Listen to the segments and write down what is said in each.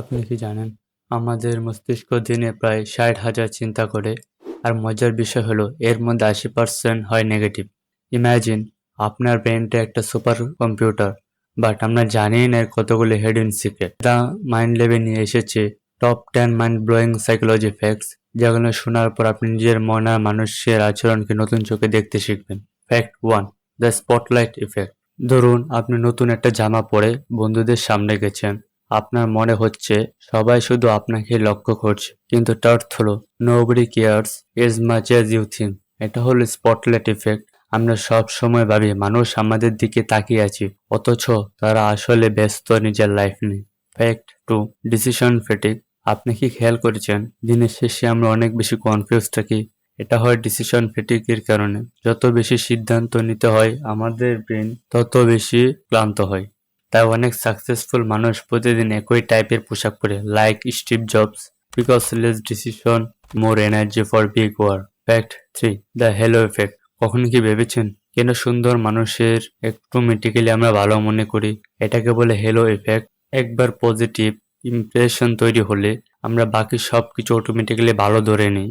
আপনি কি জানেন? আমাদের মস্তিষ্ক দিনে প্রায় ষাট হাজার চিন্তা করে, আর মজার বিষয় হলো এর মধ্যে আশি পার্সেন্ট হয় নেগেটিভ ইমাজিন আপনার ব্রেনটা একটা সুপার কম্পিউটার বাট আমরা জানি না এর কতগুলো হেডেন সিক্রেট দা মাইন্ড লেভে নিয়ে এসেছে top ten mind blowing psychology facts যেগুলো শোনার পর আপনি নিজের মন আর মানুষের আচরণকে নতুন চোখে দেখতে শিখবেন। Fact one the spotlight effect ধরুন, আপনি নতুন একটা জামা পরে বন্ধুদের সামনে গেছেন। আপনার মনে হচ্ছে, সবাই শুধু আপনাকে লক্ষ্য করছে। কিন্তু টার্থ হলো nobody cares as much as you think এটা হলো স্পটলাইট ইফেক্ট আমরা সব সময় ভাবি, মানুষ আমাদের দিকে তাকিয়ে আছে, অথচ তারা আসলে ব্যস্ত নিজের লাইফ নিয়ে। ফ্যাক্ট টু ডিসিশন ফেটিক আপনি কি খেয়াল করেছেন, দিনের শেষে আমরা অনেক বেশি কনফিউজ থাকি? এটা হয় ডিসিশন ফেটিকের কারণে। যত বেশি সিদ্ধান্ত নিতে হয় আমাদের ব্রেন তত বেশি ক্লান্ত হয়। তাই অনেক সাকসেসফুল মানুষ প্রতিদিন একই টাইপের পোশাক পরে like Steve Jobs because less decision more energy for big war fact three the halo effect কখনো কি ভেবেছেন? কেন সুন্দর মানুষের একটু মেটিক্যালি আমরা ভালো মনে করি? এটাকে বলে হেলো এফেক্ট একবার পজিটিভ ইমপ্রেশন তৈরি হলে আমরা বাকি সব কিছু অটোমেটিক্যালি ভালো ধরে নিই।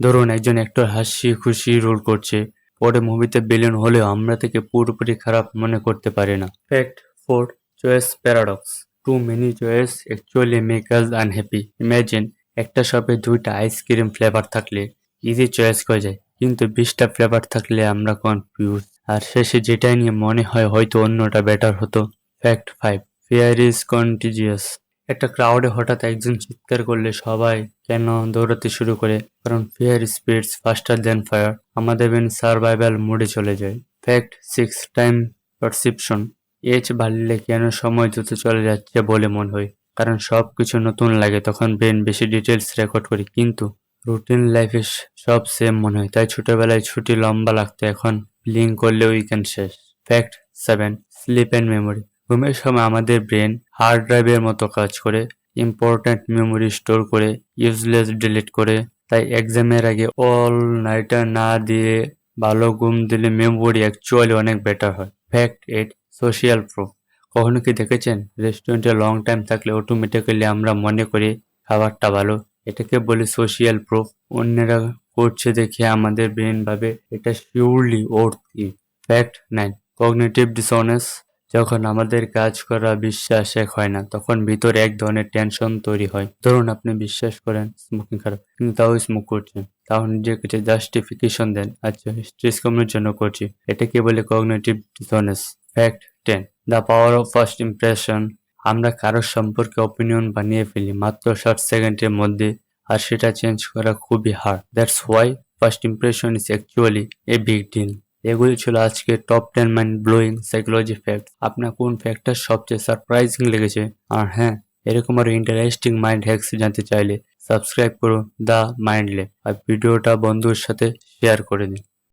ধরুন একজন অ্যাক্টর হাসি খুশি রোল করছে, পরে মুভিতে বিলিয়ন হলেও আমরা থেকে পুরোপুরি খারাপ মনে করতে পারি না। Fact four choice paradox. Too many choice actually make us unhappy imagine একটা শপে দুইটা আইসক্রিম ফ্লেভার থাকলে ইজি চয়েস করা যায়। কিন্তু বিশটা ফ্লেভার থাকলে আমরা কনফিউজ আর শেষে যেটাই নিয়ে মনে হয় হয়তো অন্যটা বেটার হতো। Fact five fear is contagious একটা ক্রাউডে হঠাৎ একজন চিৎকার করলে সবাই কেন দৌড়াতে শুরু করে? কারণ fear speeds faster than fire আমাদের বেন সার্ভাইভাল মোডে চলে যায়। Fact six time perception age বাড়লে কেন সময় দ্রুত চলে যাচ্ছে বলে মনে হয়। কারণ সব কিছু নতুন লাগে, তখন ব্রেন বেশি ডিটেলস রেকর্ড করি। কিন্তু রুটিন লাইফে সব সেম মনে হয়। তাই ছোটবেলায় ছুটি লম্বা লাগতো, এখন লিঙ্ক করলে উইকেন্ড শেষ। Fact seven sleep and memory ঘুমের সময় আমাদের ব্রেন হার্ড ড্রাইভের মতো কাজ করে ইম্পর্ট্যান্ট মেমোরি স্টোর করে ইউজলেস ডিলিট করে। তাই এক্সামের আগে অল নাইটার না দিয়ে ভালো ঘুম দিলে মেমোরি অ্যাকচুয়ালি অনেক বেটার হয়। ফ্যাক্ট এইট সোশিয়াল প্রুফ কখনো কি দেখেছেন? রেস্টুরেন্টে লং টাইম থাকলে অটোমেটিক্যালি আমরা মনে করি খাবারটা ভালো। এটাকে বলি সোশিয়াল প্রুফ অন্যরা করছে দেখে আমাদের ব্রেন ভাবে এটা surely worth it fact nine cognitive dissonance যখন আমাদের কাজ করা বিশ্বাস এক হয় না, তখন ভিতরে এক ধরনের টেনশন তৈরি হয়। ধরুন আপনি বিশ্বাস করেন স্মোকিং খারাপ, কিন্তু তাও স্মোক করছেন। তাও নিজের কাছে জাস্টিফিকেশন দেন আচ্ছা স্ট্রেস কমানোর জন্য করছি। এটাকে বলে cognitive dissonance fact ten the power of first impression আমরা কারোর সম্পর্কে অপিনিয়ন বানিয়ে ফেলি মাত্র ষাট সেকেন্ডের মধ্যে আর সেটা চেঞ্জ করা খুবই hard that's why first impression is actually a big deal এগুলি ছিল আজকে top ten mind blowing psychology fact আপনার কোন ফ্যাক্টটা সবচেয়ে সারপ্রাইজিং লেগেছে? আর হ্যাঁ এরকম আরও ইন্টারেস্টিং মাইন্ড হ্যাক্স জানতে চাইলে সাবস্ক্রাইব করুন দ্য মাইন্ড মাইন্ডলে আর ভিডিওটা বন্ধুর সাথে শেয়ার করে দিন।